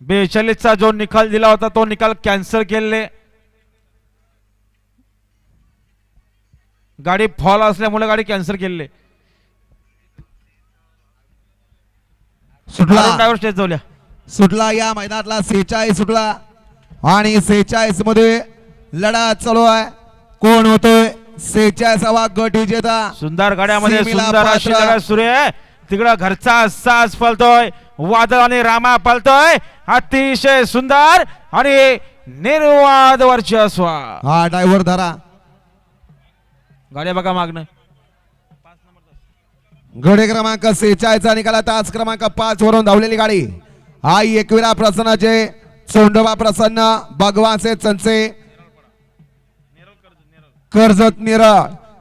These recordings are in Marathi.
बेचाळीसचा जो निकाल दिला होता तो निकाल कॅन्सल केलेले गाडी फॉल असल्यामुळे गाडी कॅन्सल केलेली सुटला. ड्रायव्हर स्टेज जाऊल्या सुटला या मैदानातला सेचाळीस सुटला. आणि सेचाळीसमध्ये लढा चालू आहे. कोण होतोय? सेचाळीसावा गट विजेता सुंदर गाड्यामध्ये सुंदर अशी सुरू आहे. तिकडं घरचा साज पलतोय. वादळ आणि रामा पलतोय. अतिशय सुंदर आणि निर्वाद वर्चस्व. हा ड्रायव्हर धरा. गाड्या बघा मागणं गडे क्रमांक सेचाळीसचा निकाला तास क्रमांक पाच वरून धावलेली गाडी. आई एकविरा प्रसन्नाचे सोंडोबा प्रसन्न भगवानचे चंचे कर्जत निरळ.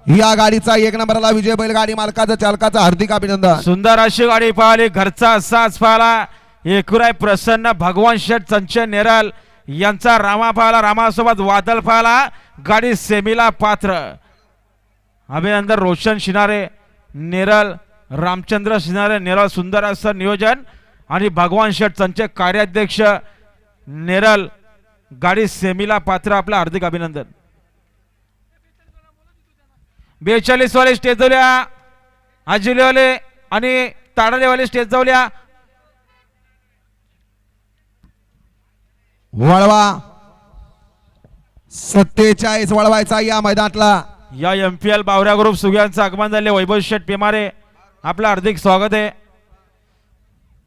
या गाडीचा एक नंबरला विजय बैलगाडी मालकाचं चालकाचं हार्दिक अभिनंदन. सुंदर अशी गाडी पाहिली घरचा साज पाहिला. एकूराय प्रसन्न भगवान शेठ संचय नेरल यांचा रामा पाहिला रामासोबत वादल पाहिला गाडी सेमीला पात्र. अभिनंदन रोशन शिनारे नेरल रामचंद्र शिनारे नेरल सुंदर असं नियोजन आणि भगवान शेठ संचय कार्याध्यक्ष नेरल गाडी सेमीला पात्र. आपलं हार्दिक अभिनंदन. बेचाळीसवाले स्टेज जाऊल्या आजिलेवाले आणि ताडालेवाले स्टेज जाऊल्या वळवा. सत्तेचाळीस वळवायचा या मैदानातला. या एम पी एल बावऱ्या ग्रुप सुग्यांचं आगमन झाले वैभव शेठ पेमारे आपलं हार्दिक स्वागत आहे.